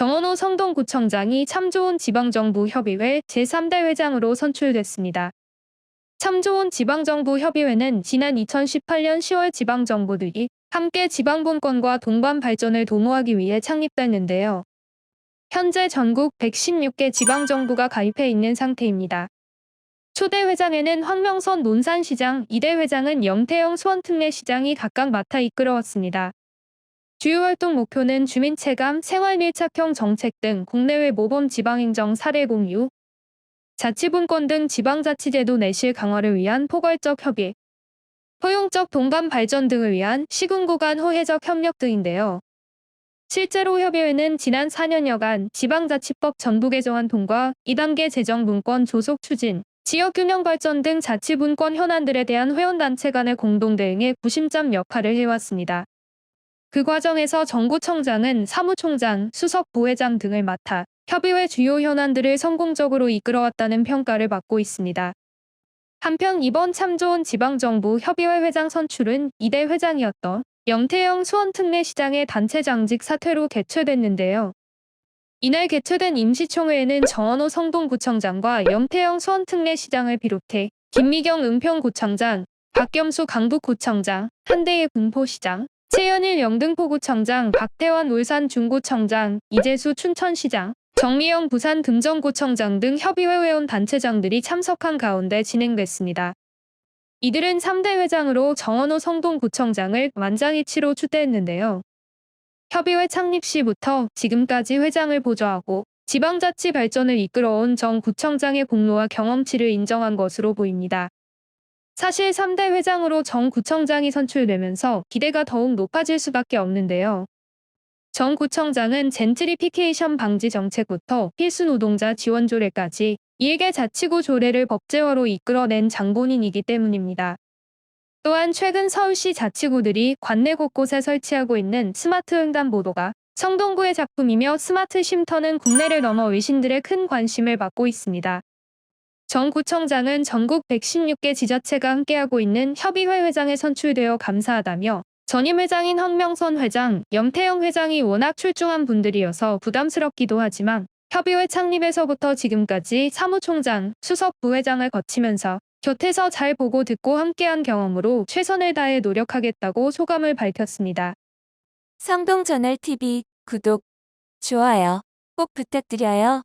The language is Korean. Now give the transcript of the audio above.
정원호 성동구청장이 참 좋은 지방정부 협의회 제3대 회장으로 선출됐습니다. 참 좋은 지방정부 협의회는 지난 2018년 10월 지방정부들이 함께 지방분권과 동반 발전을 도모하기 위해 창립됐는데요. 현재 전국 116개 지방정부가 가입해 있는 상태입니다. 초대 회장에는 황명선 논산시장, 이대 회장은 영태영 수원특례시장이 각각 맡아 이끌어왔습니다. 주요 활동 목표는 주민 체감, 생활 밀착형 정책 등 국내외 모범 지방행정 사례 공유, 자치분권 등 지방자치제도 내실 강화를 위한 포괄적 협의, 포용적 동반 발전 등을 위한 시군구 간 호혜적 협력 등인데요. 실제로 협의회는 지난 4년여간 지방자치법 전부 개정안 통과 2단계 재정분권 조속 추진, 지역균형 발전 등 자치분권 현안들에 대한 회원단체 간의 공동 대응에 구심점 역할을 해왔습니다. 그 과정에서 정구청장은 사무총장, 수석 부회장 등을 맡아 협의회 주요 현안들을 성공적으로 이끌어왔다는 평가를 받고 있습니다. 한편 이번 참 좋은 지방정부 협의회 회장 선출은 이대 회장이었던 영태영 수원특례시장의 단체장직 사퇴로 개최됐는데요. 이날 개최된 임시총회에는 정원호 성동구청장과 영태영 수원특례시장을 비롯해 김미경 은평구청장, 박겸수 강북구청장, 한대의 군포시장, 최연일 영등포구청장, 박태환 울산 중구청장, 이재수 춘천시장, 정미영 부산 금정구청장 등 협의회 회원 단체장들이 참석한 가운데 진행됐습니다. 이들은 3대 회장으로 정원호 성동구청장을 만장일치로 추대했는데요. 협의회 창립 시부터 지금까지 회장을 보좌하고 지방자치 발전을 이끌어온 정 구청장의 공로와 경험치를 인정한 것으로 보입니다. 사실 3대 회장으로 정 구청장이 선출되면서 기대가 더욱 높아질 수밖에 없는데요. 정 구청장은 젠트리피케이션 방지 정책부터 필수 노동자 지원 조례까지 일개 자치구 조례를 법제화로 이끌어낸 장본인이기 때문입니다. 또한 최근 서울시 자치구들이 관내 곳곳에 설치하고 있는 스마트 횡단보도가 성동구의 작품이며 스마트 쉼터는 국내를 넘어 외신들의 큰 관심을 받고 있습니다. 정 구청장은 전국 116개 지자체가 함께하고 있는 협의회 회장에 선출되어 감사하다며 전임 회장인 황명선 회장, 영태영 회장이 워낙 출중한 분들이어서 부담스럽기도 하지만 협의회 창립에서부터 지금까지 사무총장, 수석 부회장을 거치면서 곁에서 잘 보고 듣고 함께한 경험으로 최선을 다해 노력하겠다고 소감을 밝혔습니다. 성동저널TV 구독, 좋아요 꼭 부탁드려요.